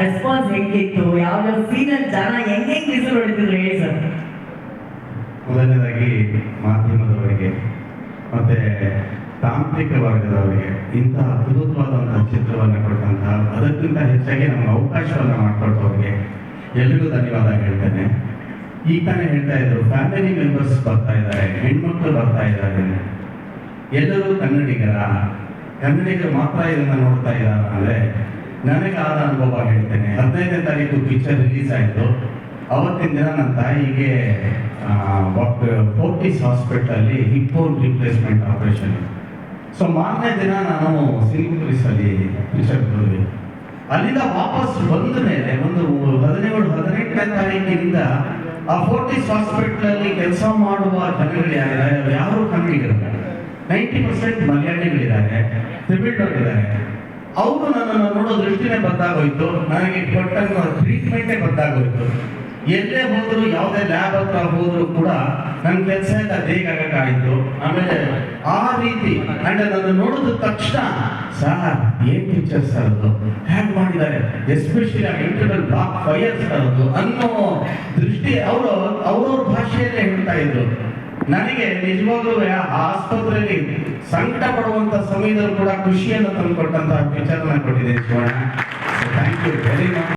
Response ಹೆಂಗಿತ್ತು? ಯಾವ ಸೀನಲ್ಲಿ ಜನ ಹೆಂಗೆ ಹೆಂಗೆ ಹೊಡಿತಿದ್ರು ಹೇಳಿ ಸರ್. ಮೊದಲನೇದಾಗಿ ಮಾಧ್ಯಮದವರಿಗೆ, ಮತ್ತೆ ತಾಂತ್ರಿಕ ವರ್ಗದವರಿಗೆ, ಇಂತಹ ಅದ್ಭುತವಾದಂತಹ ಚಿತ್ರವನ್ನು ಕೊಟ್ಟಂತಹ ಅದಕ್ಕಿಂತ ಹೆಚ್ಚಾಗಿ ನಮ್ಮ ಅವಕಾಶವನ್ನು ಮಾಡಿಕೊಟ್ಟವರಿಗೆ ಎಲ್ರಿಗೂ ಧನ್ಯವಾದ ಹೇಳ್ತೇನೆ. ಈಗ ತಾನೇ ಹೇಳ್ತಾ ಇದ್ರು ಫ್ಯಾಮಿಲಿ ಮೆಂಬರ್ಸ್ ಬರ್ತಾ ಇದ್ದಾರೆ, ಹೆಣ್ಮಕ್ಳು ಬರ್ತಾ ಇದ್ದಾರೆ. ಎಲ್ಲರೂ ಕನ್ನಡಿಗರ, ಕನ್ನಡಿಗರು ಮಾತ್ರ ಇದನ್ನ ನೋಡ್ತಾ ಇದ್ದಾರೆ ಅಂದ್ರೆ ನನಗಾದ ಅನುಭವ ಹೇಳ್ತೇನೆ. ಹದಿನೈದನೇ ತಾರೀಕು ಪಿಕ್ಚರ್ ರಿಲೀಸ್ ಆಯಿತು. ಅವತ್ತಿನ ದಿನ ನನ್ನ ತಾಯಿಗೆ ಫೋರ್ಟಿಸ್ ಹಾಸ್ಪಿಟಲಲ್ಲಿ ಹಿಪ್ಪೋನ್ ರಿಪ್ಲೇಸ್ಮೆಂಟ್ ಆಪರೇಷನ್ ಸೊ ಮಾರನೇ ದಿನ ನಾನು ಸಿಂಗಲ್ಸಲ್ಲಿ ಪಿಕ್ಚರ್ ಬರೋದು ಅಲ್ಲಿಂದ ವಾಪಸ್ ಬಂದ ಮೇಲೆ ಒಂದು ಹದಿನೇಳು, ಹದಿನೆಂಟನೇ ತಾರೀಕಿನಿಂದ ಆ ಫೋರ್ಟಿಸ್ ಹಾಸ್ಪಿಟಲಲ್ಲಿ ಕೆಲಸ ಮಾಡುವ ಜನಗಳು ಯಾರು? ಯಾರು ಕನ್ನಡಿಗರು ನೈಂಟಿ ಪರ್ಸೆಂಟ್ ಮಲಯಾಳಿಗಳಿದ್ದಾರೆ ತಮಿಳ್ನವರಿದ್ದಾರೆ ಅವರು ನನ್ನನ್ನು ನೋಡೋ ದೃಷ್ಟಿನೇ ಬದಲಾಗೋಯ್ತು ನನಗೆ ಕೊಟ್ಟಂತ ಟ್ರೀಟ್ಮೆಂಟೇ ಬದಲಾಗೋಯ್ತು ಎಲ್ಲೇ ಹೋದ್ರು ಯಾವುದೇ ಲ್ಯಾಬ್ ಹತ್ರ ಹೋದ್ರು ಕೂಡ ನನ್ನ ಕೆಲಸ ಎಲ್ಲ ಬೇಗ ಆಗಕ್ಕಾಯ್ತು. ಆಮೇಲೆ ಆ ರೀತಿ ಅಂಡ್ ನನ್ನ ನೋಡಿದ ತಕ್ಷಣ, ಸರ್, ಏನ್ ಪಿಕ್ಚರ್ ಸರ್ ಅದು? ಹ್ಯಾಕ್ ಮಾಡಿದ್ದಾರೆ? ಎಸ್ಪೆಷಲಿ ಆ ಇಂಟರ್ನಲ್ ಬ್ಲಾಕ್ ಫೈರ್ ಸರ್ ಅದು. ಅನ್ನೋ ದೃಷ್ಟಿ ಅವರು ಅವ್ರವ್ರ ಭಾಷೆಯಲ್ಲೇ ಹೇಳ್ತಾ ಇದ್ರು. ನನಗೆ ನಿಜವಾಗ್ಲೂ ಆಸ್ಪತ್ರೆಯಲ್ಲಿ ಸಂಕಟ ಪಡುವಂತ ಸಮಯದಲ್ಲೂ ಕೂಡ ಖುಷಿಯನ್ನು ತಂದುಕೊಟ್ಟಂತಹ ಪಿಕ್ಚರ್ ಕೊಟ್ಟಿದ್ದೀನಿ Shivanna. Thank you very much